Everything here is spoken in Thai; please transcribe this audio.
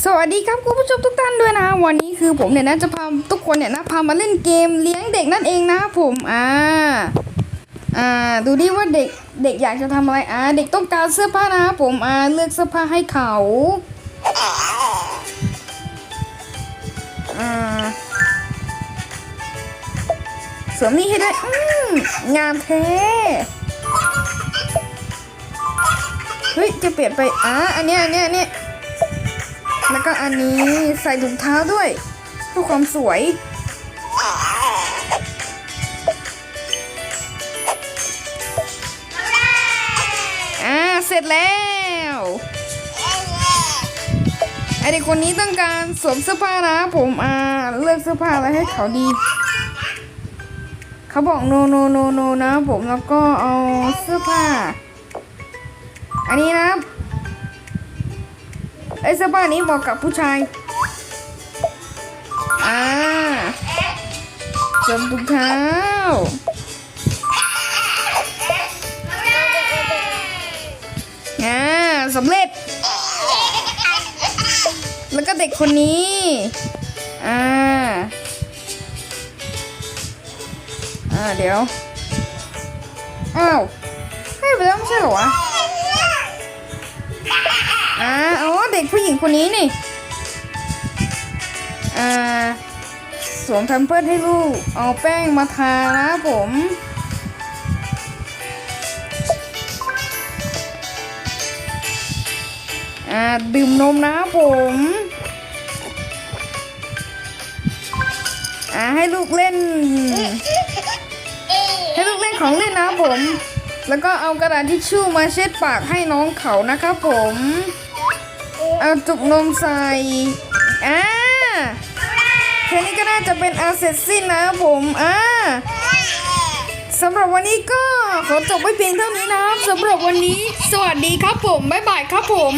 สวัสดีครับคุณผู้ชมทุกท่านด้วยนะ วันนี้คือผมเนี่ยนะจะพาทุกคนเนี่ยนะพามาเล่นเกมเลี้ยงเด็กนั่นเองนะผมอ่าอ่าดูดิว่าเด็กเด็กอยากจะทำอะไรอ่าเด็กต้องการเสื้อผ้านะผมอ่าเลือกเสื้อผ้าให้เขาอ่าสวมนี่ให้ด้อืมงามแท้เฮ้ยจะเปลี่ยนไปอ่าอันเนี้ยอันเนี้ยอันเนี้ย แล้วก็อันนี้ใส่ถุงเท้าด้วยเพื่อความสวย อ่า เสร็จแล้ว ไอเด็กคนนี้ต้องการสวมเสื้อผ้านะ ผมอ่าเลือกเสื้อผ้าอะไรให้เขาดี เขาบอกโนโนโนโนนะ ผมแล้วก็เอาเสื้อผ้า อันนี้นะ ไอ้เสื้อผ้านี้เหมาะกับผู้ชาย อ่าสวมถุงเท้า อ่าสำเร็จ แล้วก็เด็กคนนี้ อ่า อ่า เดี๋ยว อ้าวให้ไปแล้วไม่ใช่เหรอวะ อ่าอ๋อ เด็กผู้หญิงคนนี้นี่อ่าสวมแพมเพิร์สให้ลูก เอาแป้งมาทานะผม อ่า ดื่มนมนะผม อ่า ให้ลูกเล่น ให้ลูกเล่นของเล่นนะผม แล้วก็เอากระดาษทิชชู่มาเช็ดปากให้น้องเขานะครับผม เอาจุกนมใส่ อ่าแค่นี้ก็น่าจะเป็นอาเสร็จสิ้นนะผม อ่าสำหรับวันนี้ก็ขอจบไว้เพียงเท่านี้นะครับสำหรับวันนี้ สวัสดีครับผม บ๊ายบายครับผม